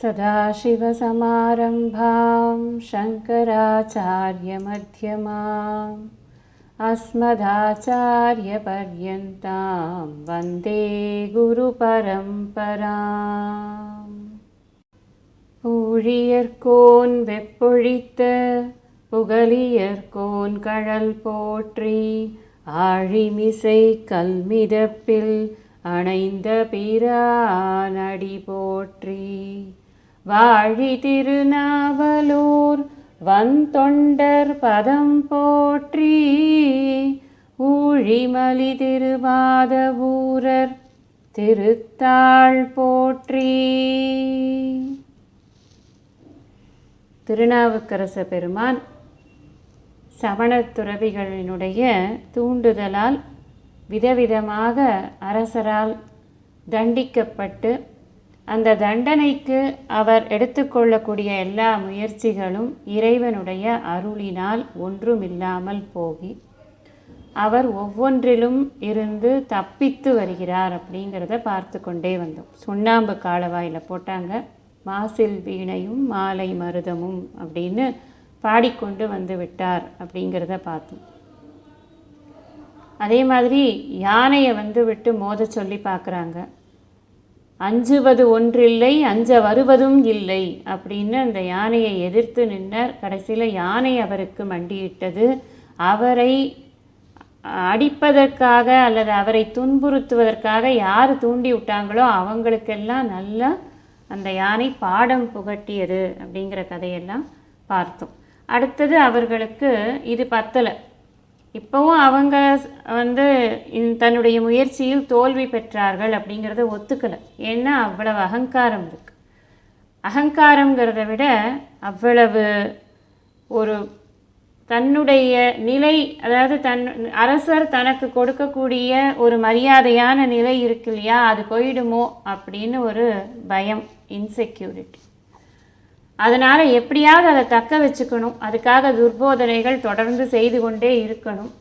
सदाशिवसमारम्भां शङ्कराचार्यमध्यमाम् अस्मदाचार्यपर्यन्तां वन्दे குருபரம்பராம் ஊழியர்கோன் வெப்பொழித்த புகழியர்கோன் கழல் போற்றி ஆழிமிசை கல்மிதப்பில் அணைந்த பிரானடி போற்றி வாழி திருநாவலூர் வந்தொண்டர் பதம் போற்றி ஊழிமலி திருவாத ஊரர் திருத்தாள் போற்றி. திருநாவுக்கரச பெருமான் சமணத் துறவிகளினுடைய தூண்டுதலால் விதவிதமாக அரசரால் தண்டிக்கப்பட்டு அந்த தண்டனைக்கு அவர் எடுத்துக்கொள்ளக்கூடிய எல்லா முயற்சிகளும் இறைவனுடைய அருளினால் ஒன்றுமில்லாமல் போகி அவர் ஒவ்வொன்றிலும் இருந்து தப்பித்து வருகிறார் அப்படிங்கிறத பார்த்து கொண்டே வந்தோம். சுண்ணாம்பு காலவாயில் போட்டாங்க. மாசில் வீணையும் மாலை மருதமும் அப்படின்னு பாடிக்கொண்டு வந்து விட்டார் அப்படிங்கிறத பார்த்தோம். அதே மாதிரி யானையை வந்து விட்டு மோத சொல்லி பார்க்குறாங்க. அஞ்சுவது ஒன்றில்லை அஞ்ச வருவதும் இல்லை அப்படின்னு அந்த யானையை எதிர்த்து நின்னர். கடைசியில் யானை அவருக்கு மண்டியிட்டது. அவரை அடிப்பதற்காக அல்லது அவரை துன்புறுத்துவதற்காக யார் தூண்டி விட்டாங்களோ அவங்களுக்கெல்லாம் நல்லா அந்த யானை பாடம் புகட்டியது அப்படிங்கிற கதையெல்லாம் பார்த்தோம். அடுத்தது அவர்களுக்கு இது பத்தலை. இப்போவும் அவங்க வந்து தன்னுடைய முயற்சியில் தோல்வி பெற்றார்கள் அப்படிங்கிறத ஒத்துக்கலை. ஏன்னா அவ்வளவு அகங்காரம் இருக்குது அகங்காரங்கிறத விட அவ்வளவு ஒரு தன்னுடைய நிலை அதாவது தன் அரசர் தனக்கு கொடுக்கக்கூடிய ஒரு மரியாதையான நிலை இருக்கு இல்லையா அது போயிடுமோ அப்படின்னு ஒரு பயம் இன்செக்யூரிட்டி அதனால் எப்படியாவது அதை தக்க வச்சுக்கணும். அதுக்காக துர்போதனைகள் தொடர்ந்து செய்து கொண்டே இருக்கணும்.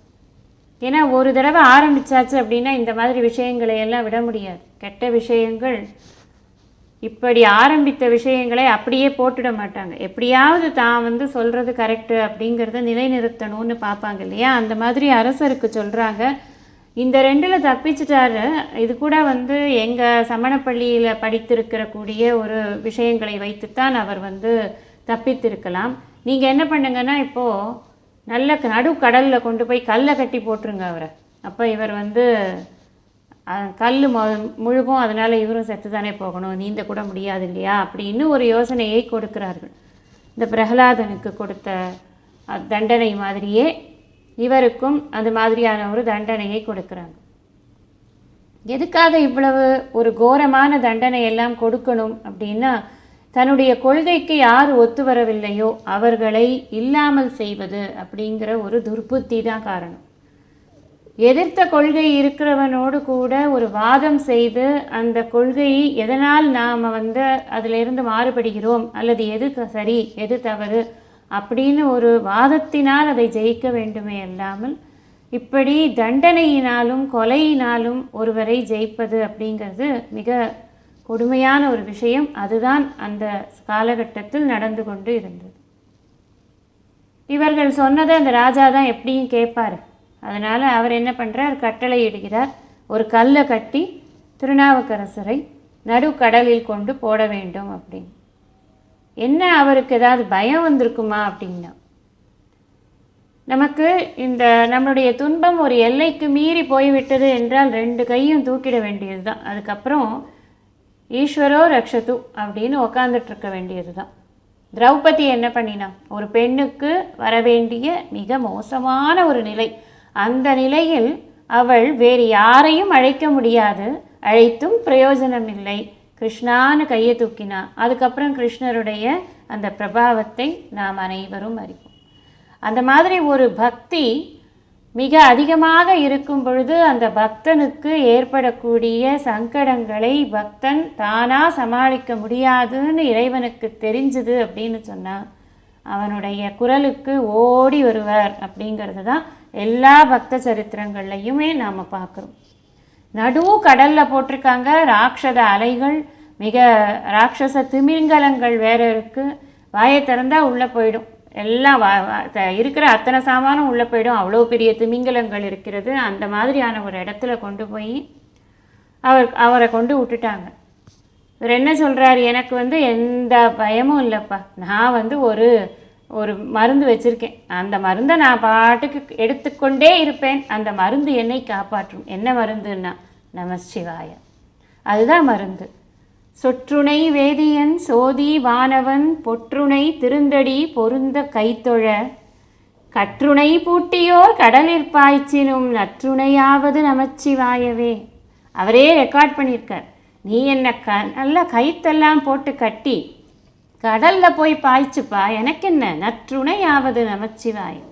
ஏன்னா ஒரு தடவை ஆரம்பிச்சாச்சு அப்படின்னா இந்த மாதிரி விஷயங்களை எல்லாம் விட முடியாது. கெட்ட விஷயங்கள் இப்படி ஆரம்பித்த விஷயங்களை அப்படியே போட்டுட மாட்டாங்க. எப்படியாவது தான் வந்து சொல்கிறது கரெக்டு அப்படிங்கிறத நிலைநிறுத்தணும்னு பார்ப்பாங்க இல்லையா? அந்த மாதிரி அரசருக்கு சொல்கிறாங்க இந்த ரெண்டில் தப்பிச்சிட்டாரு. இது கூட வந்து எங்கள் சமணப்பள்ளியில் படித்திருக்கிற கூடிய ஒரு விஷயங்களை வைத்துத்தான் அவர் வந்து தப்பித்திருக்கலாம். நீங்கள் என்ன பண்ணுங்கன்னா இப்போது நல்ல நடு கடலில் கொண்டு போய் கல்லை கட்டி போட்டுருங்க அவரை. அப்போ இவர் வந்து கல் முழுகும் அதனால் இவரும் செத்து தானே போகணும் நீந்த கூட முடியாது இல்லையா? அப்படின்னு ஒரு யோசனையை கொடுக்கிறார்கள். இந்த பிரகலாதனுக்கு கொடுத்த தண்டனை மாதிரியே இவருக்கும் அது மாதிரியான ஒரு தண்டனையை கொடுக்குறாங்க. எதுக்காக இவ்வளவு ஒரு கோரமான தண்டனை எல்லாம் கொடுக்கணும் அப்படின்னா தன்னுடைய கொள்கைக்கு யார் ஒத்து வரவில்லையோ அவர்களை இல்லாமல் செய்வது அப்படிங்கிற ஒரு துர்புத்தி தான் காரணம். எதிர்த்த கொள்கை இருக்கிறவனோடு கூட ஒரு வாதம் செய்து அந்த கொள்கையை எதனால் நாம் வந்து அதிலிருந்து மாறுபடுகிறோம்? அல்லது எது சரி எது தவறு? அப்படின்னு ஒரு வாதத்தினால் அதை ஜெயிக்க வேண்டுமே அல்லாமல் இப்படி தண்டனையினாலும் கொலையினாலும் ஒருவரை ஜெயிப்பது அப்படிங்கிறது மிக கொடுமையான ஒரு விஷயம். அதுதான் அந்த காலகட்டத்தில் நடந்து கொண்டு இருந்தது. இவர்கள் சொன்னதை அந்த ராஜா தான் எப்படியும் கேட்பார். அதனால் அவர் என்ன பண்ணுறார் கட்டளை இடுகிறார். ஒரு கல்லை கட்டி திருநாவுக்கரசரை நடுக்கடலில் கொண்டு போட வேண்டும் அப்படின்னு. என்ன அவருக்கு ஏதாவது பயம் வந்திருக்குமா அப்படின்னு நமக்கு இந்த நம்மளுடைய துன்பம் ஒரு எல்லைக்கு மீறி போய்விட்டது என்றால் ரெண்டு கையும் தூக்கிட வேண்டியது தான் அதுக்கப்புறம் ஈஸ்வரோ ரக்ஷது அப்படின்னு உக்காந்துட்டு இருக்க வேண்டியது தான் திரௌபதி என்ன பண்ணினா ஒரு பெண்ணுக்கு வரவேண்டிய மிக மோசமான ஒரு நிலை. அந்த நிலையில் அவள் வேறு யாரையும் அழைக்க முடியாது. அழைத்தும் பிரயோஜனம் இல்லை கிருஷ்ணான்னு கையை தூக்கினா அதுக்கப்புறம் கிருஷ்ணருடைய அந்த பிரபாவத்தை நாம் அனைவரும் அறிவோம். அந்த மாதிரி ஒரு பக்தி மிக அதிகமாக இருக்கும் பொழுது அந்த பக்தனுக்கு ஏற்படக்கூடிய சங்கடங்களை பக்தன் தானாக சமாளிக்க முடியாதுன்னு இறைவனுக்கு தெரிஞ்சுது அப்படின்னு சொன்னால் அவனுடைய குரலுக்கு ஓடி வருவார் அப்படிங்கிறது தான் எல்லா பக்த சரித்திரங்கள்லையுமே நாம் பார்க்குறோம். நடு கடலில் போட்டிருக்காங்க. ராட்சத அலைகள் மிக ராட்சச திமிங்கலங்கள் வேறு இருக்குது வாயை திறந்தால் உள்ளே போயிடும். எல்லாம் த- இருக்கிற அத்தனை சாமானும் உள்ளே போயிடும். அவ்வளோ பெரிய திமிங்கலங்கள் இருக்கிறது. அந்த மாதிரியான ஒரு இடத்துல கொண்டு போய் அவர் அவரை கொண்டு விட்டுட்டாங்க. இவர் என்ன சொல்கிறார் எனக்கு வந்து எந்த பயமும் இல்லைப்பா. நான் வந்து ஒரு ஒரு மருந்து வச்சுருக்கேன். அந்த மருந்தை நான் பாட்டுக்கு எடுத்துக்கொண்டே இருப்பேன். அந்த மருந்து என்னை காப்பாற்றும். என்ன மருந்துன்னா நமசிவாய. அதுதான் மருந்து. சொற்றுணை வேதியன் சோதி வானவன் பொற்றுணை திருந்தடி பொருந்த கைத்தொழ. கற்றுணை பூட்டியோர் கடலில் பாய்ச்சினும் நற்றுணையாவது நமச்சிவாயவே. அவரே ரெக்கார்ட் பண்ணியிருக்கார். நீ என்ன க நல்லா கைத்தெல்லாம் போட்டு கட்டி கடலில் போய் பாய்ச்சுப்பா. எனக்கு என்ன நற்றுணையாவது நமச்சிவாய்.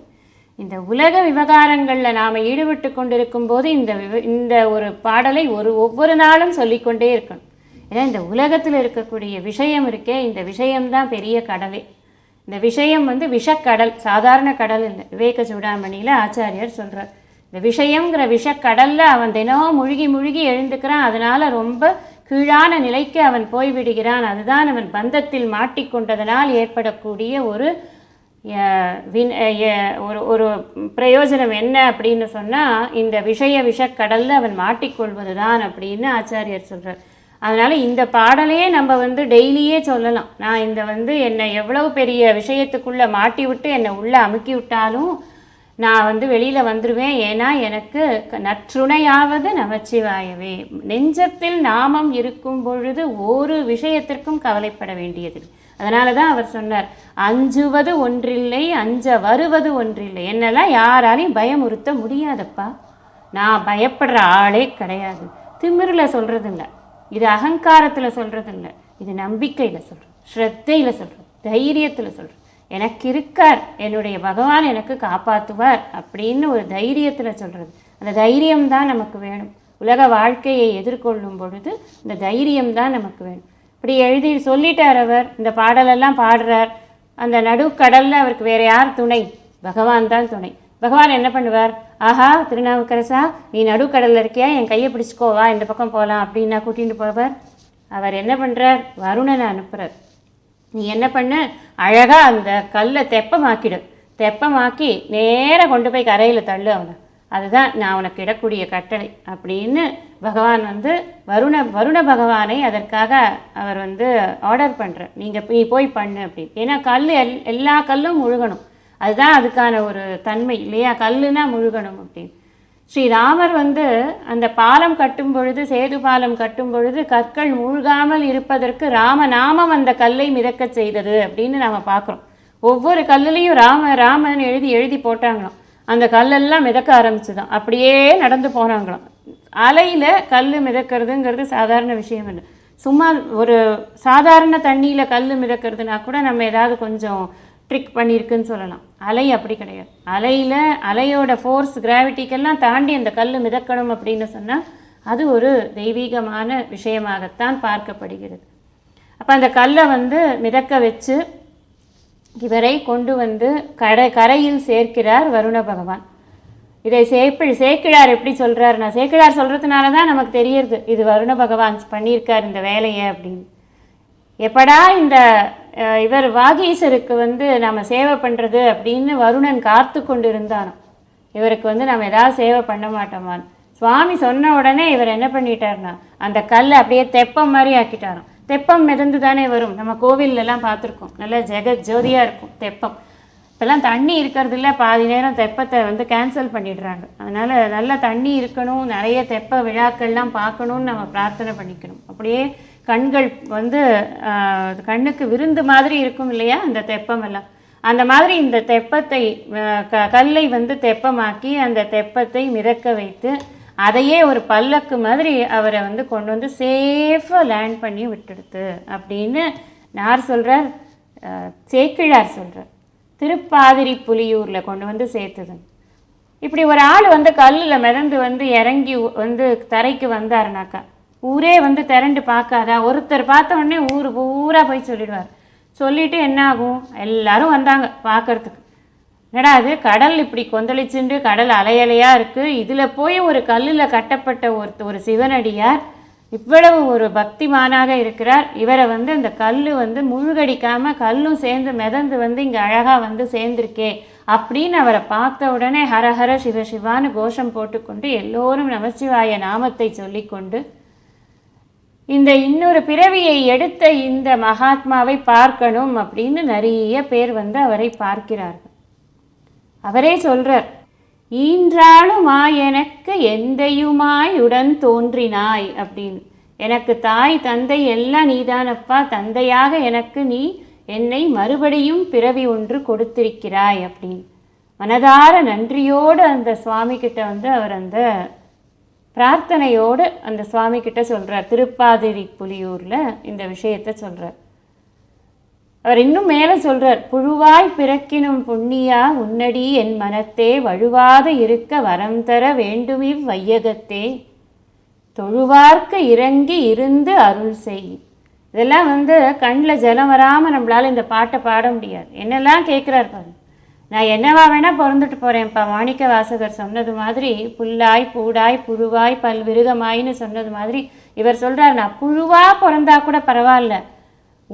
இந்த உலக விவகாரங்களில் நாம் ஈடுபட்டு கொண்டிருக்கும் போது இந்த விவ- இந்த ஒரு பாடலை ஒரு ஒவ்வொரு நாளும் சொல்லிக்கொண்டே இருக்கணும். ஏன்னா இந்த உலகத்தில் இருக்கக்கூடிய விஷயம் இருக்கே இந்த விஷயம்தான் பெரிய கடலே. இந்த விஷயம் வந்து விஷக்கடல் சாதாரண கடல் இல்லை. விவேக சூடாமணியில் ஆச்சாரியார் சொல்கிறார் இந்த விஷயம்ங்கிற விஷக்கடலில் அவன் தினம் முழுகி முழுகி எழுந்துக்கிறான். அதனால் ரொம்ப கீழான நிலைக்கு அவன் போய்விடுகிறான். அதுதான் அவன் பந்தத்தில் மாட்டிக்கொண்டதனால் ஏற்படக்கூடிய ஒரு வின் ஒரு ஒரு பிரயோஜனம் என்ன அப்படின்னு சொன்னால் இந்த விஷய விஷக்கடலில் அவன் மாட்டிக்கொள்வது தான் அப்படின்னு ஆச்சாரியர் சொல்கிறார் அதனால் இந்த பாடலையே நம்ம வந்து டெய்லியே சொல்லலாம். நான் இந்த வந்து என்னை எவ்வளவு பெரிய விஷயத்துக்குள்ளே மாட்டி விட்டு என்னை உள்ளே அமுக்கி விட்டாலும் நான் வந்து வெளியில் வந்துடுவேன் ஏன்னா எனக்கு க- நற்றுணையாவது நமச்சிவாயவே. நெஞ்சத்தில் நாமம் இருக்கும் பொழுது ஒரு விஷயத்திற்கும் கவலைப்பட வேண்டியது அதனால தான் அவர் சொன்னார் அஞ்சுவது ஒன்றில்லை அஞ்ச வருவது ஒன்றில்லை. என்னெல்லாம் யாராலையும் பயமுறுத்த முடியாதப்பா. நான் பயப்படுற ஆளே கிடையாது. திமிரில் சொல்கிறது இல்லை இது அகங்காரத்தில் சொல்கிறது இல்லை இது நம்பிக்கையில் சொல்கிறோம் ஸ்ரத்தையில் சொல்கிறோம் தைரியத்தில் சொல்கிறோம் எனக்கு இருக்கார் என்னுடைய பகவான் எனக்கு காப்பாற்றுவார் அப்படின்னு ஒரு தைரியத்தில் சொல்கிறது அந்த தைரியம் தான் நமக்கு வேணும். உலக வாழ்க்கையை எதிர்கொள்ளும் பொழுது இந்த தைரியம் தான் நமக்கு வேணும். இப்படி எழுதி சொல்லிட்டார் அவர். இந்த பாடலெல்லாம் பாடுறார். அந்த நடுக்கடலில் அவருக்கு வேறு யார் துணை? பகவான் தான் துணை. பகவான் என்ன பண்ணுவார்? ஆஹா திருநாவுக்கரசா நீ நடுக்கடலில் இருக்கியா? என் கையை பிடிச்சிக்கோ வா இந்த பக்கம் போகலாம் அப்படின்னா கூட்டிகிட்டு போவார். அவர் என்ன பண்ணுறார் வருணனை அனுப்புகிறார் நீ என்ன பண்ண? அழகாக அந்த கல்லை தெப்பமாக்கிடு. தெப்பமாக்கி நேராக கொண்டு போய் கரையில் தள்ளு அவனை. அதுதான் நான் உனக்கு இடக்கூடிய கட்டளை அப்படின்னு பகவான் வந்து வருண வருண பகவானை அதற்காக அவர் வந்து ஆர்டர் பண்ணுறார் நீங்கள் நீ போய் பண்ணு அப்படின்னு. ஏன்னா கல் எல் எல்லா கல்லும் முழுகணும். அதுதான் அதுக்கான ஒரு தன்மை இல்லையா? கல்லுனா முழுகணும் அப்படின்னு. ஸ்ரீராமர் வந்து அந்த பாலம் கட்டும் பொழுது சேது பாலம் கட்டும் பொழுது கற்கள் மூழ்காமல் இருப்பதற்கு ராமநாமம் அந்த கல்லை மிதக்கச் செய்தது அப்படின்னு நாம் பார்க்குறோம். ஒவ்வொரு கல்லுலேயும் ராம ராமன் எழுதி எழுதி போட்டாங்களாம். அந்த கல்லெல்லாம் மிதக்க ஆரம்பிச்சுதான். அப்படியே நடந்து போனாங்களாம். அலையில் கல் மிதக்கிறதுங்கிறது சாதாரண விஷயம் இல்லை. சும்மா ஒரு சாதாரண தண்ணியில் கல் மிதக்கிறதுனா கூட நம்ம ஏதாவது கொஞ்சம் ட்ரிக் பண்ணியிருக்குன்னு சொல்லலாம். அலை அப்படி கிடையாது. அலையில் அலையோட ஃபோர்ஸ் கிராவிட்டிக்கெல்லாம் தாண்டி அந்த கல் மிதக்கணும் அப்படின்னு சொன்னால் அது ஒரு தெய்வீகமான விஷயமாகத்தான் பார்க்கப்படுகிறது. அப்போ அந்த கல்லை வந்து மிதக்க வச்சு இவரை கொண்டு வந்து கடை கரையில் சேர்க்கிறார் வருண பகவான். இதை சேப்பி சேக்கிழார் எப்படி சொல்கிறாருன்னா சேக்கிழார் சொல்கிறதுனால தான் நமக்கு தெரியறது இது வருண பகவான் பண்ணியிருக்கார் இந்த வேலையை அப்படின்னு. எப்படா இந்த இவர் வாகீசருக்கு வந்து நம்ம சேவை பண்ணுறது அப்படின்னு வருணன் காத்து கொண்டு இருந்தானோ இவருக்கு வந்து நம்ம ஏதாவது சேவை பண்ண மாட்டோமான்னு சுவாமி சொன்ன உடனே இவர் என்ன பண்ணிட்டாருன்னா அந்த கல்லை அப்படியே தெப்பம் மாதிரி ஆக்கிட்டாராம். தெப்பம் மிதந்து தானே வரும். நம்ம கோவிலெலாம் பார்த்துருக்கோம். நல்லா ஜெக ஜோதியாக இருக்கும் தெப்பம். இப்போல்லாம் தண்ணி இருக்கிறது பாதி நேரம் தெப்பத்தை வந்து கேன்சல் பண்ணிடுறாங்க. அதனால் நல்ல தண்ணி இருக்கணும். நிறைய தெப்ப விழாக்கள்லாம் பார்க்கணும்னு நம்ம பிரார்த்தனை பண்ணிக்கணும். அப்படியே கண்கள் வந்து கண்ணுக்கு விருந்து மாதிரி இருக்கும் இல்லையா அந்த தெப்பம் எல்லாம் அந்த மாதிரி இந்த தெப்பத்தை க கல்லை வந்து தெப்பமாக்கி அந்த தெப்பத்தை மிதக்க வைத்து அதையே ஒரு பல்லக்கு மாதிரி அவரை வந்து கொண்டு வந்து சேஃபாக லேண்ட் பண்ணி விட்டுடுத்து அப்படின்னு யார் சொல்கிறார் சேக்கிழார் சொல்கிறார் திருப்பாதிரி புலியூரில் கொண்டு வந்து சேர்த்துது. இப்படி ஒரு ஆள் வந்து கல்லில் மிதந்து வந்து இறங்கி வந்து தரைக்கு வந்தாருனாக்கா ஊரே வந்து திரண்டு பார்க்காதா. ஒருத்தர் பார்த்த உடனே ஊர் பூரா போய் சொல்லிடுவார். சொல்லிவிட்டு என்ன ஆகும் எல்லாரும் வந்தாங்க பார்க்கறதுக்கு. என்னடா அது கடல் இப்படி கொந்தளிச்சுண்டு கடல் அலையலையாக இருக்குது இதில் போய் ஒரு கல்லில் கட்டப்பட்ட ஒரு ஒரு சிவனடியார் இவ்வளவு ஒரு பக்திமானாக இருக்கிறார். இவரை வந்து இந்த கல் வந்து முழுகடிக்காமல் கல்லும் சேர்ந்து மிதந்து வந்து இங்கே அழகாக வந்து சேர்ந்திருக்கே அப்படின்னு அவரை பார்த்த உடனே ஹரஹர சிவ சிவான்னு கோஷம் போட்டுக்கொண்டு எல்லோரும் நமச்சிவாய நாமத்தை சொல்லிக்கொண்டு இந்த இன்னொரு பிறவியை எடுத்த இந்த மகாத்மாவை பார்க்கணும் அப்படின்னு நிறைய பேர் வந்து அவரை பார்க்கிறார்கள். அவரே சொல்கிறார் ஈன்றாலுமா எனக்கு எந்தையுமாய் உடன் தோன்றினாய் அப்படின்னு. எனக்கு தாய் தந்தை எல்லாம் நீதானப்பா. தந்தையாக எனக்கு நீ என்னை மறுபடியும் பிறவி ஒன்று கொடுத்திருக்கிறாய் அப்படின்னு. மனதார நன்றியோடு அந்த சுவாமி கிட்ட வந்து அவர் அந்த பிரார்த்தனையோடு அந்த சுவாமி கிட்ட சொல்கிறார் திருப்பாதிரி புலியூரில் இந்த விஷயத்தை சொல்கிறார் அவர் இன்னும் மேலே சொல்கிறார் புழுவாய் பிறக்கினும் புண்ணியா உன்னடி என் மனத்தே வழுவாத இருக்க வரம் தர வேண்டுமிவ் வையகத்தே. தொழுவார்க்க இறங்கி இருந்து அருள் செய். இதெல்லாம் வந்து கண்ணில் ஜலம் வராமல் நம்மளால் இந்த பாட்டை பாட முடியாது. என்னெல்லாம் கேட்குறாரு பாருங்க. நான் என்னவா வேணால் பிறந்துட்டு போகிறேன்ப்பா மாணிக்க வாசகர் சொன்னது மாதிரி புல்லாய் பூடாய் புழுவாய் பல்விருகமாயின்னு சொன்னது மாதிரி இவர் சொல்கிறார் நான் புழுவாக பிறந்தா கூட பரவாயில்ல.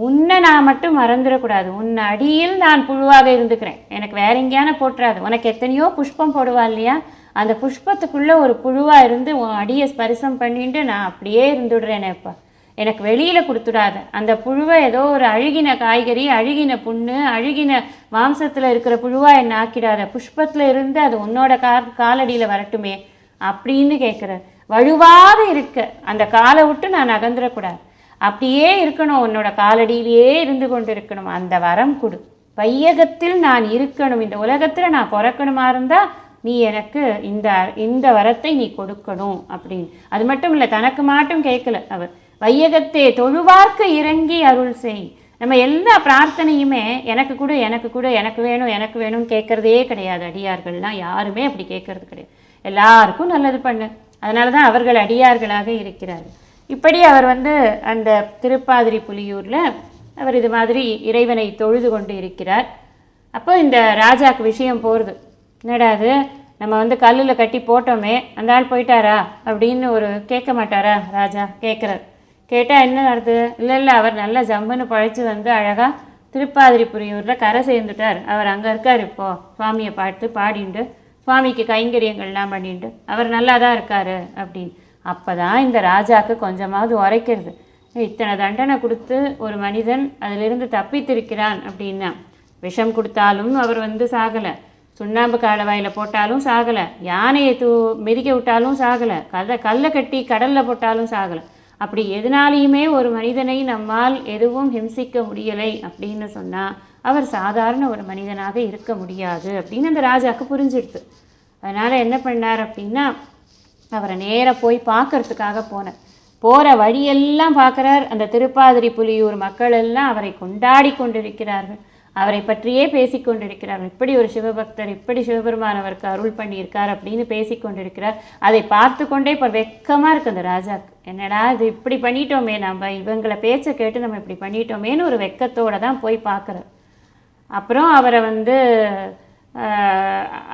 உன்னை நான் மட்டும் மறந்துடக்கூடாது. உன் அடியில் நான் புழுவாக இருந்துக்கிறேன். எனக்கு வேற எங்கேயான போட்டுறாது உனக்கு எத்தனையோ புஷ்பம் போடுவா இல்லையா? அந்த புஷ்பத்துக்குள்ளே ஒரு புழுவாக இருந்து உன் அடியை ஸ்பரிசம் பண்ணிட்டு நான் அப்படியே இருந்துடுறேனேப்பா. எனக்கு வெளியில் கொடுத்துடாத. அந்த புழுவை ஏதோ ஒரு அழுகின காய்கறி அழுகின புண்ணு அழுகின மாம்சத்தில் இருக்கிற புழுவாக என்னை ஆக்கிடாத. புஷ்பத்தில் இருந்து அது உன்னோட கா காலடியில் வரட்டுமே அப்படின்னு கேட்குறார் வழுவாத இருக்க. அந்த காலை விட்டு நான் அகந்துடக்கூடாது அப்படியே இருக்கணும். உன்னோட காலடியிலேயே இருந்து கொண்டு இருக்கணும் அந்த வரம் கொடு. வையகத்தில் நான் இருக்கணும். இந்த உலகத்தில் நான் பிறக்கணுமா இருந்தால் நீ எனக்கு இந்த இந்த வரத்தை நீ கொடுக்கணும் அப்படின்னு. அது மட்டும் இல்லை தனக்கு மாட்டும் கேட்கல அவர். வையகத்தே தொழுவார்க்க இறங்கி அருள் செய். நம்ம எல்லா பிரார்த்தனையுமே எனக்கு கூட எனக்கு கூட எனக்கு வேணும் எனக்கு வேணும்னு கேட்குறதே கிடையாது. அடியார்கள்லாம் யாருமே அப்படி கேட்கறது கிடையாது. எல்லாருக்கும் நல்லது பண்ணு. அதனால தான் அவர்கள் அடியார்களாக இருக்கிறார்கள். இப்படி அவர் வந்து அந்த திருப்பாதிரி புலியூரில் அவர் இது மாதிரி இறைவனை தொழுது கொண்டு இருக்கிறார். அப்போ இந்த ராஜாக்கு விஷயம் போகிறது என்னடா அது நம்ம வந்து கல்லில் கட்டி போட்டோமே அந்த ஆள் போயிட்டாரா? அப்படின்னு ஒரு கேட்க மாட்டாரா ராஜா? கேட்குறாரு. கேட்டால் என்ன நடக்குது இல்லை இல்லை அவர் நல்லா ஜம்முன்னு பழைச்சி வந்து அழகாக திருப்பாதிரிபுரியூரில் கரை சேர்ந்துட்டார். அவர் அங்கே இருக்கார் இப்போது சுவாமியை பார்த்து பாடிண்டு சுவாமிக்கு கைங்கரியங்கள்லாம் பண்ணிட்டு அவர் நல்லா தான் இருக்கார் அப்படின்னு. அப்போ தான் இந்த ராஜாக்கு கொஞ்சமாவது உரைக்கிறது. இத்தனை தண்டனை கொடுத்து ஒரு மனிதன் அதிலிருந்து தப்பித்திருக்கிறான் அப்படின்னா விஷம் கொடுத்தாலும் அவர் வந்து சாகலை. சுண்ணாம்பு காலவாயில் போட்டாலும் சாகலை. யானையை தூ மிதிக்க விட்டாலும் சாகலை. கதை கல்லை கட்டி கடலில் போட்டாலும் சாகலை. அப்படி எதனாலையுமே ஒரு மனிதனை நம்மால் எதுவும் ஹிம்சிக்க முடியலை அப்படின்னு சொன்னால் அவர் சாதாரண ஒரு மனிதனாக இருக்க முடியாது அப்படின்னு அந்த ராஜாவுக்கு புரிஞ்சிடுது. அதனால் என்ன பண்ணார் அப்படின்னா அவரை நேராக போய் பார்க்கறதுக்காக போனார். போகிற வழியெல்லாம் பார்க்குறார். அந்த திருப்பாதிரி புலியூர் மக்கள் எல்லாம் அவரை கொண்டாடி கொண்டிருக்கிறார்கள். அவரை பற்றியே பேசிக் கொண்டிருக்கிறார்கள் இப்படி ஒரு சிவபக்தர் இப்படி சிவபெருமான் அவருக்கு அருள் பண்ணியிருக்கார் அப்படின்னு பேசிக்கொண்டிருக்கிறார். அதை பார்த்து கொண்டே இப்போ வெக்கமாக இருக்கு அந்த ராஜாக்கு என்னடா இது இப்படி பண்ணிட்டோமே நம்ம இவங்களை பேச்சை கேட்டு நம்ம இப்படி பண்ணிட்டோமேன்னு ஒரு வெக்கத்தோடு தான் போய் பார்க்குறார். அப்புறம் அவரை வந்து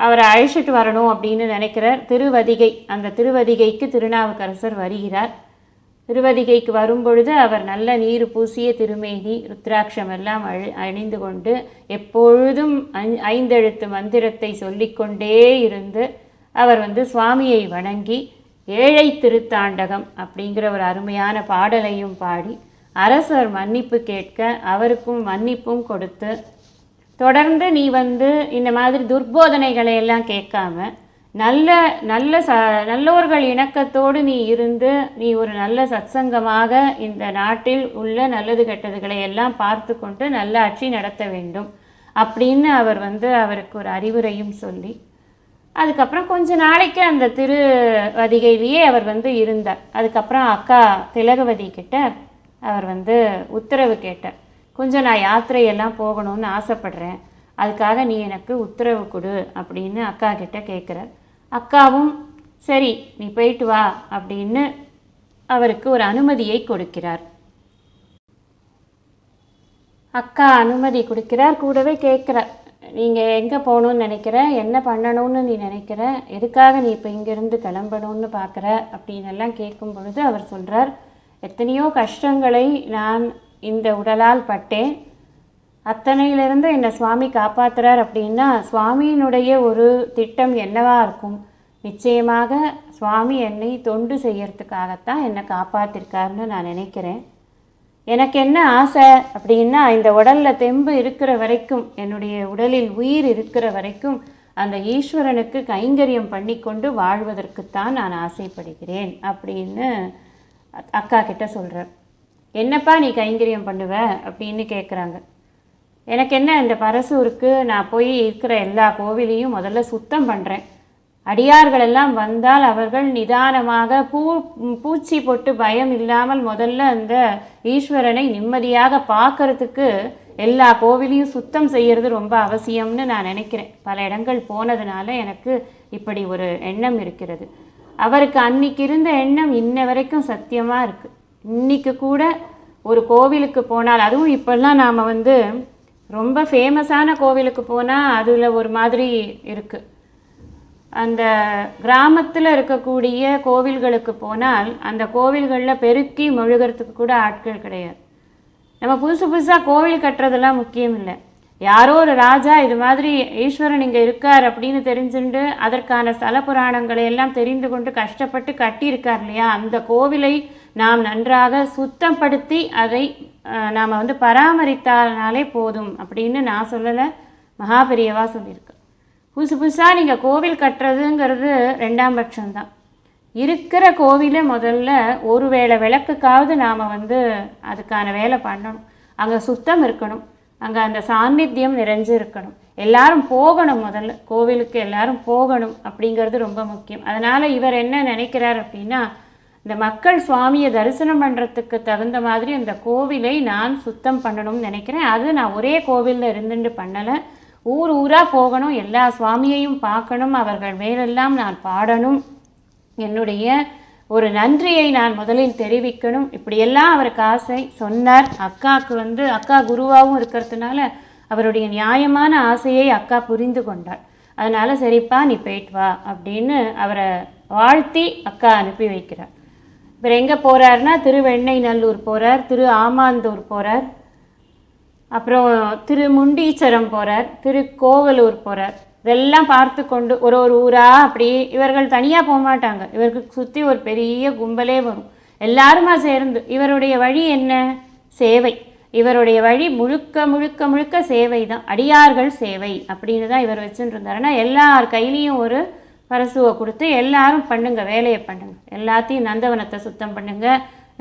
அவரை அழைச்சிட்டு வரணும் அப்படின்னு நினைக்கிறார். திருவதிகை அந்த திருவதிகைக்கு திருநாவுக்கரசர் வருகிறார். திருவதிகைக்கு வரும்பொழுது அவர் நல்ல நீர் பூசிய திருமேனி ருத்ராட்சம் எல்லாம் அழி அணிந்து கொண்டு எப்பொழுதும் ஐ- ஐந்தெழுத்து மந்திரத்தை சொல்லிக்கொண்டே இருந்து அவர் வந்து சுவாமியை வணங்கி ஏழை திருத்தாண்டகம் அப்படிங்கிற ஒரு அருமையான பாடலையும் பாடி அரசர் மன்னிப்பு கேட்க அவருக்கும் மன்னிப்பும் கொடுத்து தொடர்ந்து நீ வந்து இந்த மாதிரி துர்போதனைகளை எல்லாம் கேட்காம நல்ல நல்ல ச நல்லோர்கள் இணக்கத்தோடு நீ இருந்து நீ ஒரு நல்ல சத்சங்கமாக இந்த நாட்டில் உள்ள நல்லது கெட்டதுகளை எல்லாம் பார்த்து கொண்டு நல்ல ஆட்சி நடத்த வேண்டும் அப்படின்னு அவர் வந்து அவருக்கு ஒரு அறிவுரையும் சொல்லி அதுக்கப்புறம் கொஞ்ச நாளைக்கு அந்த திருவதிகையிலேயே அவர் வந்து இருந்தார். அதுக்கப்புறம் அக்கா திலகவதி கிட்ட அவர் வந்து உத்தரவு கேட்டார். கொஞ்சம் நான் யாத்திரையெல்லாம் போகணும்னு ஆசைப்படுறேன். அதுக்காக நீ எனக்கு உத்தரவு கொடு அப்படின்னு அக்கா கிட்ட கேட்குறார். அக்காவும் சரி நீ போயிட்டு வா அப்படின்னு அவருக்கு ஒரு அனுமதியை கொடுக்கிறார். அக்கா அனுமதி கொடுக்கிறார் கூடவே கேட்குறார் நீங்கள் எங்கே போகணும்னு நினைக்கிற? என்ன பண்ணணும்னு நீ நினைக்கிற? எதுக்காக நீ இப்போ இங்கேருந்து கிளம்பணும்னு பார்க்குற அப்படின்னு எல்லாம் கேட்கும் பொழுது அவர் சொல்கிறார் எத்தனையோ கஷ்டங்களை நான் இந்த உடலால் பட்டேன். அத்தனையிலிருந்து என்னை சுவாமி காப்பாத்துறார் அப்படின்னா சுவாமியினுடைய ஒரு திட்டம் என்னவா இருக்கும்? நிச்சயமாக சுவாமி என்னை தொண்டு செய்யறதுக்காகத்தான் என்னை காப்பாற்றிருக்காருன்னு நான் நினைக்கிறேன். எனக்கு என்ன ஆசை அப்படின்னா இந்த உடலில் தெம்பு இருக்கிற வரைக்கும் என்னுடைய உடலில் உயிர் இருக்கிற வரைக்கும் அந்த ஈஸ்வரனுக்கு கைங்கரியம் பண்ணிக்கொண்டு வாழ்வதற்குத்தான் நான் ஆசைப்படுகிறேன் அப்படின்னு அக்கா கிட்ட சொல்கிறார் என்னப்பா நீ கைங்கரியம் பண்ணுவ? அப்படின்னு கேட்குறாங்க எனக்கு என்ன இந்த பரசூருக்கு நான் போய் இருக்கிற எல்லா கோவிலையும் முதல்ல சுத்தம் பண்ணுறேன் அடியார்கள் எல்லாம் வந்தால் அவர்கள் நிதானமாக பூ பூச்சி போட்டு பயம் இல்லாமல் முதல்ல அந்த ஈஸ்வரனை நிம்மதியாக பார்க்கறதுக்கு எல்லா கோவிலையும் சுத்தம் செய்யறது ரொம்ப அவசியம்னு நான் நினைக்கிறேன். பல இடங்கள் போனதுனால எனக்கு இப்படி ஒரு எண்ணம் இருக்கிறது. அவருக்கு அன்னைக்கு இருந்த எண்ணம் இன்ன வரைக்கும் சத்தியமாக இருக்குது இன்னைக்கு கூட ஒரு கோவிலுக்கு போனால் அதுவும் இப்போல்லாம் நாம் வந்து ரொம்ப ஃபேமஸான கோவிலுக்கு போனால் அதில் ஒரு மாதிரி இருக்குது அந்த கிராமத்தில் இருக்கக்கூடிய கோவில்களுக்கு போனால் அந்த கோவில்களில் பெருக்கி மொழுகிறதுக்கு கூட ஆட்கள் கிடையாது. நம்ம புதுசு புதுசாக கோவில் கட்டுறதெல்லாம் முக்கியம் இல்லை. யாரோ ஒரு ராஜா இது மாதிரி ஈஸ்வரன் இங்கே இருக்கார் அப்படின்னு தெரிஞ்சுண்டு அதற்கான ஸ்தல புராணங்களை எல்லாம் தெரிந்து கொண்டு கஷ்டப்பட்டு கட்டியிருக்கார் இல்லையா? அந்த கோவிலை நாம் நன்றாக சுத்தப்படுத்தி அதை நாம் வந்து பராமரித்தாலே போதும் அப்படின்னு நான் சொல்லலை. மகாபெரியவா சொல்லியிருக்கு புதுசு புதுசாக நீங்கள் கோவில் கட்டுறதுங்கிறது ரெண்டாம் பட்சம்தான். இருக்கிற கோவிலை முதல்ல ஒரு வேளை விளக்குக்காவது நாம் வந்து அதுக்கான வேலை பண்ணணும். அங்கே சுத்தம் இருக்கணும். அங்கே அந்த சாநித்தியம் நிறைஞ்சு இருக்கணும். எல்லாரும் போகணும் முதல்ல. கோவிலுக்கு எல்லாரும் போகணும் அப்படிங்கிறது ரொம்ப முக்கியம். அதனால் இவர் என்ன நினைக்கிறார் அப்படின்னா இந்த மக்கள் சுவாமியை தரிசனம் பண்ணுறதுக்கு தகுந்த மாதிரி அந்த கோவிலை நான் சுத்தம் பண்ணணும்னு நினைக்கிறேன். அது நான் ஒரே கோவிலில் இருந்துட்டு பண்ணலை. ஊர் ஊராக போகணும். எல்லா சுவாமியையும் பார்க்கணும். அவர்கள் மேலெல்லாம் நான் பாடணும். என்னுடைய ஒரு நன்றியை நான் முதலில் தெரிவிக்கணும். இப்படியெல்லாம் அவருக்கு ஆசை. சொன்னார். அக்காவுக்கு வந்து அக்கா குருவாகவும் இருக்கிறதுனால அவருடைய நியாயமான ஆசையை அக்கா புரிந்து கொண்டாள். அதனால் சரிப்பா நீ போயிட்டு வா அப்படின்னு அவரை வாழ்த்தி அக்கா அனுப்பி வைக்கிறார். இவர் எங்கே போகிறாருன்னா திருவெண்ணெய்நல்லூர் போகிறார் திரு ஆமாந்தூர் போகிறார் அப்புறம் திரு முண்டீச்சரம் போகிறார் திரு கோவலூர் போகிறார் இதெல்லாம் பார்த்து கொண்டு ஒரு ஒரு ஊராக அப்படி இவர்கள் தனியாக போக மாட்டாங்க. இவருக்கு சுற்றி ஒரு பெரிய கும்பலே வரும். எல்லாருமா சேர்ந்து இவருடைய வழி என்ன? சேவை. இவருடைய வழி முழுக்க முழுக்க முழுக்க சேவை தான் அடியார்கள் சேவை அப்படின்னு தான் இவர் வச்சுட்டு இருந்தாருன்னா எல்லார் கையிலையும் ஒரு பரசுவை கொடுத்து எல்லாரும் பண்ணுங்க வேலையை பண்ணுங்க. எல்லாத்தையும் நந்தவனத்தை சுத்தம் பண்ணுங்க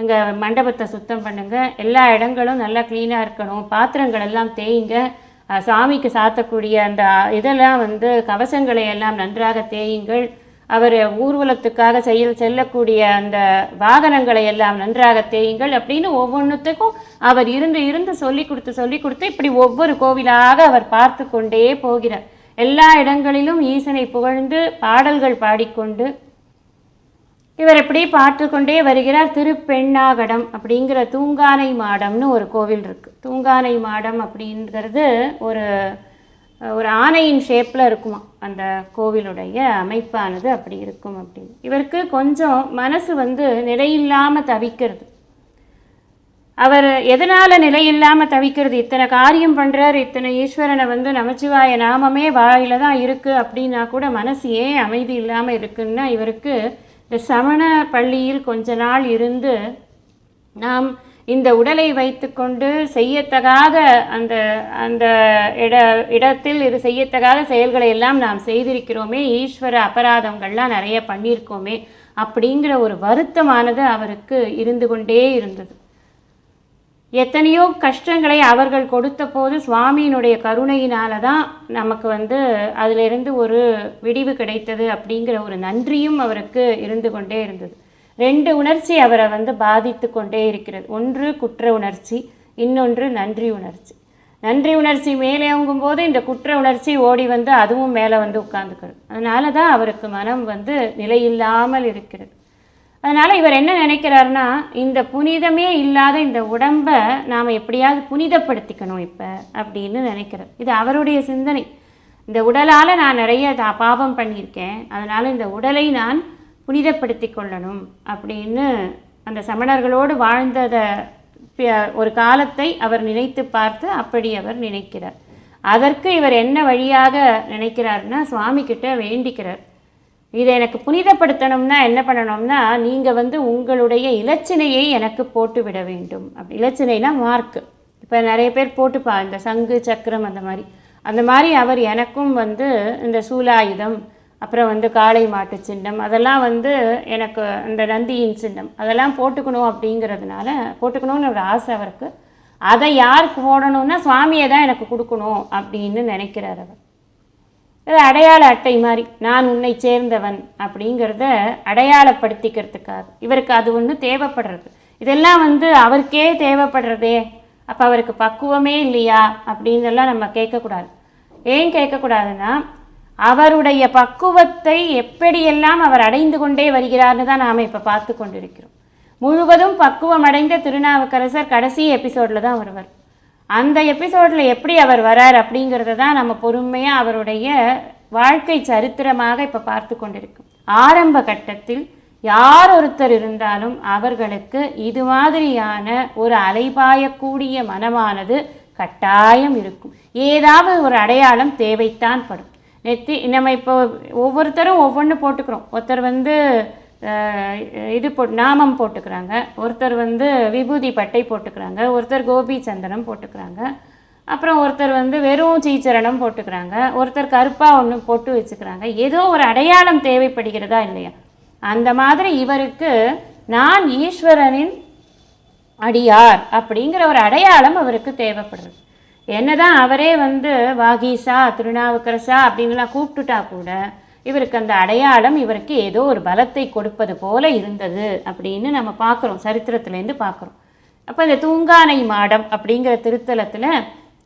இங்கே மண்டபத்தை சுத்தம் பண்ணுங்க. எல்லா இடங்களும் நல்லா க்ளீனாக இருக்கணும். பாத்திரங்கள் எல்லாம் தேயுங்க. சாமிக்கு சாத்தக்கூடிய அந்த இதெல்லாம் வந்து கவசங்களை எல்லாம் நன்றாக தேயுங்கள். அவர் ஊர்வலத்துக்காக செய்ய செல்லக்கூடிய அந்த வாகனங்களை எல்லாம் நன்றாக தேயுங்கள் அப்படின்னு ஒவ்வொன்றுத்துக்கும் அவர் இருந்து இருந்து சொல்லி கொடுத்து சொல்லி கொடுத்து இப்படி ஒவ்வொரு கோவிலாக அவர் பார்த்து கொண்டே போகிறார். எல்லா இடங்களிலும் ஈசனை புகழ்ந்து பாடல்கள் பாடிக்கொண்டு இவர் எப்படி பார்த்து கொண்டே வருகிறார்? திருப்பெண்ணாகடம் அப்படிங்கிற தூங்கானை மாடம்னு ஒரு கோவில் இருக்குது தூங்கானை மாடம் அப்படிங்கிறது ஒரு ஒரு ஆணையின் ஷேப்பில் இருக்குமா? அந்த கோவிலுடைய அமைப்பானது அப்படி இருக்கும் அப்படின்னு. இவருக்கு கொஞ்சம் மனசு வந்து நிலையில்லாமல் தவிக்கிறது. அவர் எதனால் நிலையில்லாமல் தவிக்கிறது? இத்தனை காரியம் பண்ணுறார் இத்தனை ஈஸ்வரனை வந்து நமச்சிவாய நாமமே வாயில் தான் இருக்குது அப்படின்னா கூட மனசு ஏன் அமைதி இல்லாமல் இருக்குன்னா இவருக்கு இந்த சமண பள்ளியில் கொஞ்ச நாள் இருந்து நாம் இந்த உடலை வைத்துக்கொண்டு செய்யத்தகாத அந்த அந்த இட இடத்தில் இது செய்யத்தகாத செயல்களை எல்லாம் நாம் செய்திருக்கிறோமே ஈஸ்வர அபராதங்கள்லாம் நிறைய பண்ணியிருக்கோமே அப்படிங்கிற ஒரு வருத்தமானது அவருக்கு இருந்து கொண்டே இருந்தது. எத்தனையோ கஷ்டங்களை அவர்கள் கொடுத்த போது சுவாமியினுடைய கருணையினால தான் நமக்கு வந்து அதிலிருந்து ஒரு விடிவு கிடைத்தது அப்படிங்கிற ஒரு நன்றியும் அவருக்கு இருந்து கொண்டே இருந்தது. ரெண்டு உணர்ச்சி அவரை வந்து பாதித்து கொண்டே இருக்கிறது. ஒன்று குற்ற உணர்ச்சி இன்னொன்று நன்றி உணர்ச்சி. நன்றி உணர்ச்சி மேலே போது இந்த குற்ற உணர்ச்சி ஓடி வந்து அதுவும் மேலே வந்து உட்காந்துக்கிறது அதனால தான் அவருக்கு மனம் வந்து நிலையில்லாமல் இருக்கிறது. அதனால் இவர் என்ன நினைக்கிறாருன்னா இந்த புனிதமே இல்லாத இந்த உடம்பை நாம் எப்படியாவது புனிதப்படுத்திக்கணும் இப்போ அப்படின்னு நினைக்கிறார். இது அவருடைய சிந்தனை. இந்த உடலால் நான் நிறைய பாபம் பண்ணியிருக்கேன். அதனால் இந்த உடலை நான் புனிதப்படுத்தி கொள்ளணும் அப்படின்னு அந்த சமணர்களோடு வாழ்ந்ததை ஒரு காலத்தை அவர் நினைத்து பார்த்து அப்படி அவர் நினைக்கிறார். அதற்கு இவர் என்ன வழியாக நினைக்கிறாருன்னா சுவாமி கிட்ட வேண்டிக்கிறார். இதை எனக்கு புனிதப்படுத்தணும்னா என்ன பண்ணணும்னா நீங்கள் வந்து உங்களுடைய இலச்சினையை எனக்கு போட்டு விட வேண்டும். அப்படி இலச்சினைனா மார்க்கு இப்போ நிறைய பேர் போட்டுப்பா இந்த சங்கு சக்கரம் அந்த மாதிரி. அந்த மாதிரி அவர் எனக்கும் வந்து இந்த சூலாயுதம் அப்புறம் வந்து காளை மாட்டு சின்னம் அதெல்லாம் வந்து எனக்கு இந்த நந்தியின் சின்னம் அதெல்லாம் போட்டுக்கணும் அப்படிங்கிறதுனால போட்டுக்கணும்னு ஒரு ஆசை அவருக்கு. அதை யாருக்கு போடணும்னா சுவாமியை தான் எனக்கு கொடுக்கணும் அப்படின்னு நினைக்கிறார் அவர். அது அடையாள அட்டை மாதிரி. நான் உன்னை சேர்ந்தவன் அப்படிங்கிறத அடையாளப்படுத்திக்கிறதுக்காக. இவருக்கு அது ஒன்று தேவைப்படுறது. இதெல்லாம் வந்து அவருக்கே தேவைப்படுறதே. அப்போ அவருக்கு பக்குவமே இல்லையா அப்படின்னெல்லாம் நம்ம கேட்கக்கூடாது. ஏன் கேட்கக்கூடாதுன்னா அவருடைய பக்குவத்தை எப்படியெல்லாம் அவர் அடைந்து கொண்டே வருகிறார்னு தான் நாம் இப்போ பார்த்து கொண்டிருக்கிறோம். முழுவதும் பக்குவம் அடைந்த திருநாவுக்கரசர் கடைசி எபிசோடில் தான் வருவார். அந்த எபிசோடில் எப்படி அவர் வரார் அப்படிங்கிறத தான் நம்ம பொறுமையாக அவருடைய வாழ்க்கை சரித்திரமாக இப்போ பார்த்து கொண்டிருக்கோம். ஆரம்ப கட்டத்தில் யார் ஒருத்தர் இருந்தாலும் அவர்களுக்கு இது மாதிரியான ஒரு அலைபாயக்கூடிய மனமானது கட்டாயம் இருக்கும். ஏதாவது ஒரு அடையாளம் தேவைத்தான் படும். நெத்தி நம்ம இப்போ ஒவ்வொருத்தரும் ஒவ்வொன்று போட்டுக்கிறோம். ஒருத்தர் வந்து இது போ நாமம் போட்டுக்கிறாங்க. ஒருத்தர் வந்து விபூதி பட்டை போட்டுக்கிறாங்க. ஒருத்தர் கோபி சந்தனம் போட்டுக்கிறாங்க. அப்புறம் ஒருத்தர் வந்து வெறும் சீச்சரணம் போட்டுக்கிறாங்க. ஒருத்தர் கருப்பாக ஒன்று போட்டு வச்சுக்கிறாங்க. ஏதோ ஒரு அடையாளம் தேவைப்படுகிறதா இல்லையா? அந்த மாதிரி இவருக்கு நான் ஈஸ்வரனின் அடியார் அப்படிங்கிற ஒரு அடையாளம் அவருக்கு தேவைப்படுறது என்னதான் அவரே வந்து வாகீசா திருநாவுக்கரசா அப்படின்லாம் கூப்பிட்டுட்டா கூட இவருக்கு அந்த அடையாளம் இவருக்கு ஏதோ ஒரு பலத்தை கொடுப்பது போல இருந்தது அப்படின்னு நம்ம பார்க்குறோம் சரித்திரத்துலேருந்து பார்க்குறோம். அப்போ இந்த தூங்கானை மாடம் அப்படிங்கிற திருத்தலத்தில்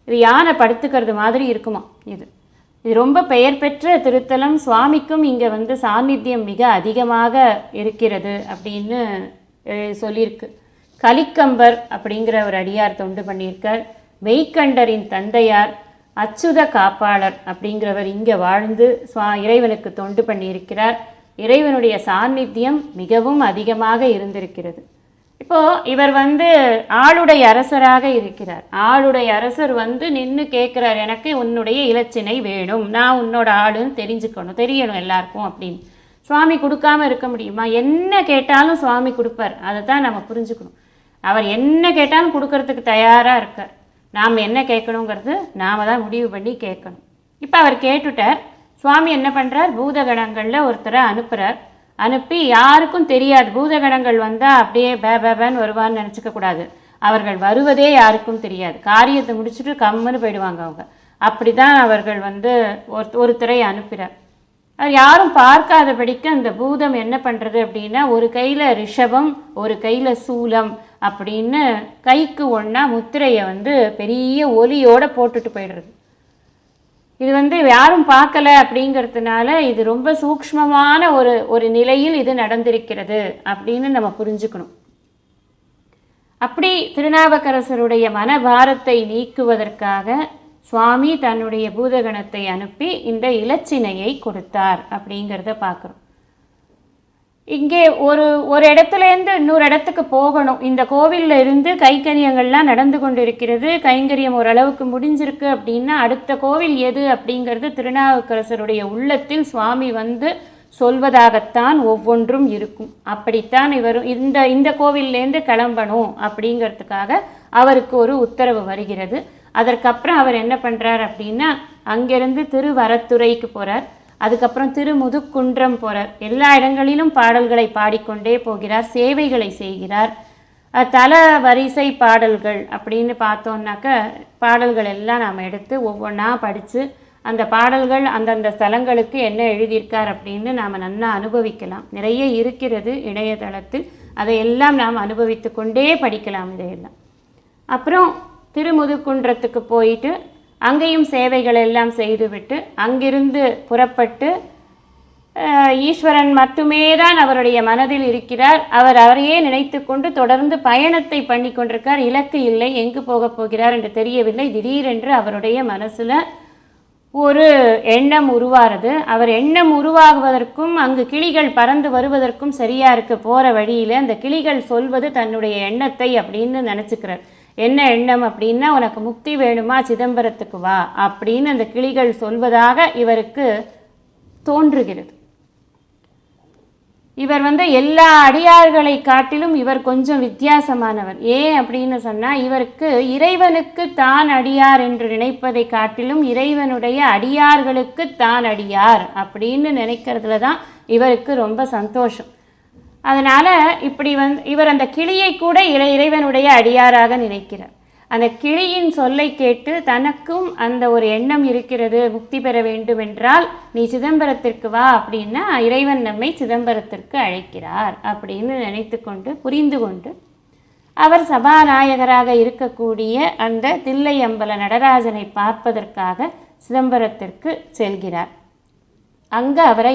இது யானை படுத்துக்கிறது மாதிரி இருக்குமா இது? இது ரொம்ப பெயர் பெற்ற திருத்தலம் சுவாமிக்கும் இங்கே வந்து சாநித்தியம் மிக அதிகமாக இருக்கிறது அப்படின்னு சொல்லியிருக்கு. கலிக்கம்பர் அப்படிங்கிற ஒரு அடியார் தொண்டு பண்ணியிருக்கார். மெய்க்கண்டரின் தந்தையார் அச்சுத காப்பாளர் அப்படிங்கிறவர் இங்கே வாழ்ந்து சுவா இறைவனுக்கு தொண்டு பண்ணியிருக்கிறார். இறைவனுடைய சாநித்தியம் மிகவும் அதிகமாக இருந்திருக்கிறது. இப்போ இவர் வந்து ஆளுடைய அரசராக இருக்கிறார். ஆளுடைய அரசர் வந்து நின்று கேட்குறார் எனக்கு உன்னுடைய இலச்சினை வேணும். நான் உன்னோட ஆளுன்னு தெரிஞ்சுக்கணும். தெரியணும் எல்லாருக்கும் அப்படின்னு. சுவாமி கொடுக்காம இருக்க முடியுமா? என்ன கேட்டாலும் சுவாமி கொடுப்பார். அதை தான் நம்ம புரிஞ்சுக்கணும். அவர் என்ன கேட்டாலும் கொடுக்கறதுக்கு தயாராக இருக்கார். நாம் என்ன கேட்கணுங்கிறது நாம தான் முடிவு பண்ணி கேட்கணும். இப்போ அவர் கேட்டுட்டார் சுவாமி என்ன பண்ணுறார் பூதகணங்களில் ஒருத்தரை அனுப்புகிறார் அனுப்பி யாருக்கும் தெரியாது. பூதகணங்கள் வந்தால் அப்படியே பே பேபேன்னு வருவான்னு நினச்சிக்க கூடாது. அவர்கள் வருவதே யாருக்கும் தெரியாது. காரியத்தை முடிச்சுட்டு கம்முன்னு போயிடுவாங்க அவங்க. அப்படி தான் அவர்கள் வந்து ஒரு ஒருத்தரை அனுப்புகிறார் அவர் யாரும் பார்க்காதபடிக்கு அந்த பூதம் என்ன பண்ணுறது அப்படின்னா ஒரு கையில் ரிஷபம் ஒரு கையில் சூலம் அப்படின்னு கைக்கு ஒன்றா முத்திரையை வந்து பெரிய ஒலியோடு போட்டுட்டு போயிடுறது. இது வந்து யாரும் பார்க்கல அப்படிங்கிறதுனால இது ரொம்ப சூக்ஷ்மமான ஒரு ஒரு நிலையில் இது நடந்திருக்கிறது அப்படின்னு நம்ம புரிஞ்சுக்கணும். அப்படி திருநாவுக்கரசருடைய மனபாரத்தை நீக்குவதற்காக சுவாமி தன்னுடைய பூதகணத்தை அனுப்பி இந்த இலச்சினையை கொடுத்தார் அப்படிங்கிறத பார்க்குறோம். இங்கே ஒரு ஒரு இடத்துலேருந்து இன்னொரு இடத்துக்கு போகணும். இந்த கோவிலில் இருந்து கைங்கரியங்கள்லாம் நடந்து கொண்டிருக்கிறது. கைங்கரியம் ஓரளவுக்கு முடிஞ்சிருக்கு அப்படின்னா அடுத்த கோவில் எது அப்படிங்கிறது திருநாவுக்கரசருடைய உள்ளத்தில் சுவாமி வந்து சொல்வதாகத்தான் ஒவ்வொன்றும் இருக்கும். அப்படித்தான் இவர் இந்த இந்த கோவில்லேருந்து கிளம்பணும் அப்படிங்கிறதுக்காக அவருக்கு ஒரு உத்தரவு வருகிறது. அதற்கப்புறம் அவர் என்ன பண்ணுறார் அப்படின்னா அங்கேருந்து திருவரத்துறைக்கு போகிறார் அதுக்கப்புறம் திருமுதுக்குன்றம் போகிறார் எல்லா இடங்களிலும் பாடல்களை பாடிக்கொண்டே போகிறார் சேவைகளை செய்கிறார். தல வரிசை பாடல்கள் அப்படின்னு பார்த்தோம்னாக்க பாடல்கள் எல்லாம் நாம் எடுத்து ஒவ்வொன்றா படித்து அந்த பாடல்கள் அந்தந்த ஸ்தலங்களுக்கு என்ன எழுதியிருக்கார் அப்படின்னு நாம் நன்னா அனுபவிக்கலாம். நிறைய இருக்கிறது இணையதளத்தில். அதையெல்லாம் நாம் அனுபவித்து கொண்டே படிக்கலாம் இதையெல்லாம். அப்புறம் திருமுதுக்குன்றத்துக்கு போயிட்டு அங்கேயும் சேவைகள் எல்லாம் செய்துவிட்டு அங்கிருந்து புறப்பட்டு ஈஸ்வரன் மட்டுமே தான் அவருடைய மனதில் இருக்கிறார். அவர் அவரையே நினைத்து கொண்டு தொடர்ந்து பயணத்தை பண்ணி கொண்டிருக்கார். இலக்கு இல்லை எங்கு போகப் போகிறார் என்று தெரியவில்லை. திடீரென்று அவருடைய மனசில் ஒரு எண்ணம் உருவாகிறது அவர் எண்ணம் உருவாகுவதற்கும் அங்கு கிளிகள் பறந்து வருவதற்கும் சரியா இருக்க போகிற வழியில் அந்த கிளிகள் சொல்வது தன்னுடைய எண்ணத்தை அப்படின்னு நினச்சிக்கிறார். என்ன எண்ணம் அப்படின்னா உனக்கு முக்தி வேணுமா சிதம்பரத்துக்கு வா அப்படின்னு அந்த கிளிகள் சொல்வதாக இவருக்கு தோன்றுகிறது. இவர் வந்து எல்லா அடியார்களை காட்டிலும் இவர் கொஞ்சம் வித்தியாசமானவர். ஏன் அப்படின்னு சொன்னால் இவருக்கு இறைவனுக்கு தான் அடியார் என்று நினைப்பதை காட்டிலும் இறைவனுடைய அடியார்களுக்கு தான் அடியார் அப்படின்னு நினைக்கிறதுல தான் இவருக்கு ரொம்ப சந்தோஷம். அதனால் இப்படி வந்து இவர் அந்த கிளியை கூட இறை இறைவனுடைய அடியாராக நினைக்கிறார். அந்த கிளியின் சொல்லை கேட்டு தனக்கும் அந்த ஒரு எண்ணம் இருக்கிறது முக்தி பெற வேண்டும் என்றால் நீ சிதம்பரத்திற்கு வா அப்படின்னா இறைவன் நம்மை சிதம்பரத்திற்கு அழைக்கிறார் அப்படின்னு நினைத்து கொண்டு புரிந்து கொண்டு அவர் சபாநாயகராக இருக்கக்கூடிய அந்த தில்லையம்பல நடராஜனை பார்ப்பதற்காக சிதம்பரத்திற்கு செல்கிறார். அங்கு அவரை